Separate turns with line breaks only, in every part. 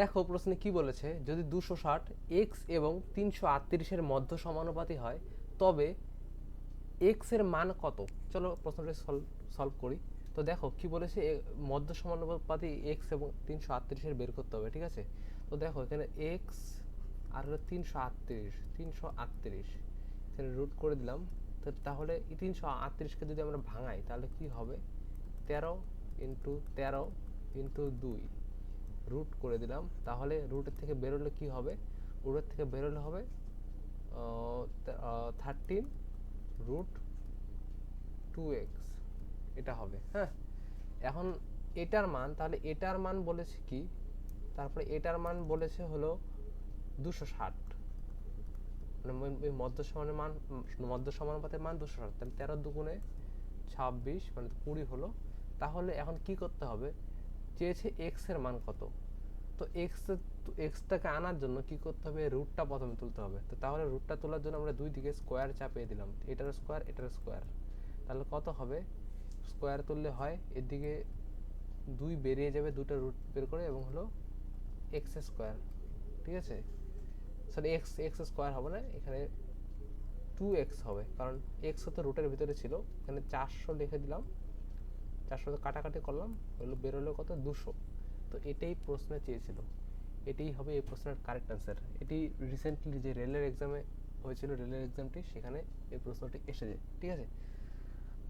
দেখো প্রশ্নে কি বলেছে, যদি দুশো ষাট এক্স এবং তিনশো আটত্রিশের মধ্য সমানুপাতি হয়, তবে এক্সের মান কত? চলো প্রশ্নটা সলভ সলভ করি। তো দেখো, কি বলেছে মধ্য সমানুপাতি এক্স এবং তিনশো আটত্রিশের বের করতে হবে, ঠিক আছে? তো দেখো, এখানে এক্স আর হলো তিনশো আটত্রিশ তিনশো আটত্রিশ, এখানে রুট করে দিলাম। তো তাহলে তিনশো আটত্রিশকে যদি আমরা ভাঙাই, তাহলে কি হবে? তেরো ইন্টু তেরো ইন্টু দুই। রুট করে দিলাম, তাহলে রুটের থেকে বেরোলে কি হবে? রুটের থেকে বেরোলে হবে থার্টিন রুট টু এক্স এটা হবে হ্যাঁ? এখন এটার মান, তাহলে এটার মান বলেছে কি? তারপরে এটার মান বলেছে হলো দুশো ষাট। মানে মধ্য সমানের মান মধ্য সমানুপাতের মান দুশো ষাট, তাহলে তেরো দুগুণে ছাব্বিশ মানে কুড়ি হলো। তাহলে এখন কি করতে হবে? চেয়েছে এক্সের মান কত? তো এক্স এক্সটাকে আনার জন্য কি করতে হবে? রুটটা প্রথমে তুলতে হবে। তো তাহলে রুটটা তোলার জন্য আমরা দুই দিকে স্কোয়ার চাপিয়ে দিলাম। এটার স্কোয়ার এটার স্কোয়ার তাহলে কত হবে? স্কোয়ার তুললে হয়, এদিকে দুই বেরিয়ে যাবে দুটো রুট বের করে এবং হলো এক্স স্কোয়ার ঠিক আছে? সরি এক্স এক্স স্কোয়ার হবে না, এখানে টু এক্স হবে। কারণ এক্স তো রুটের ভিতরে ছিল। এখানে চারশো লিখে দিলাম। চারশো কাটাকাটি করলাম। হলো বেরোলো কত? দুশো। তো এটাই প্রশ্নে চেয়েছিল। এটাই হবে এই প্রশ্নের কারেক্ট অ্যান্সার এটি রিসেন্টলি যে রেলের এক্সামে হয়েছিল, রেলের এক্সামটি সেখানে এই প্রশ্নটি এসেছে, ঠিক আছে?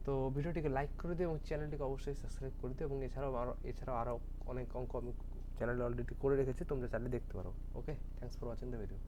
তো ভিডিওটিকে লাইক করে দিও এবং চ্যানেলটিকে অবশ্যই সাবস্ক্রাইব করে দিও এবং এছাড়াও আরও এছাড়াও আরও অনেক অঙ্ক আমি চ্যানেলে অলরেডি করে রেখেছি, তোমরা চাইলে দেখতে পারো okay thanks for watching the video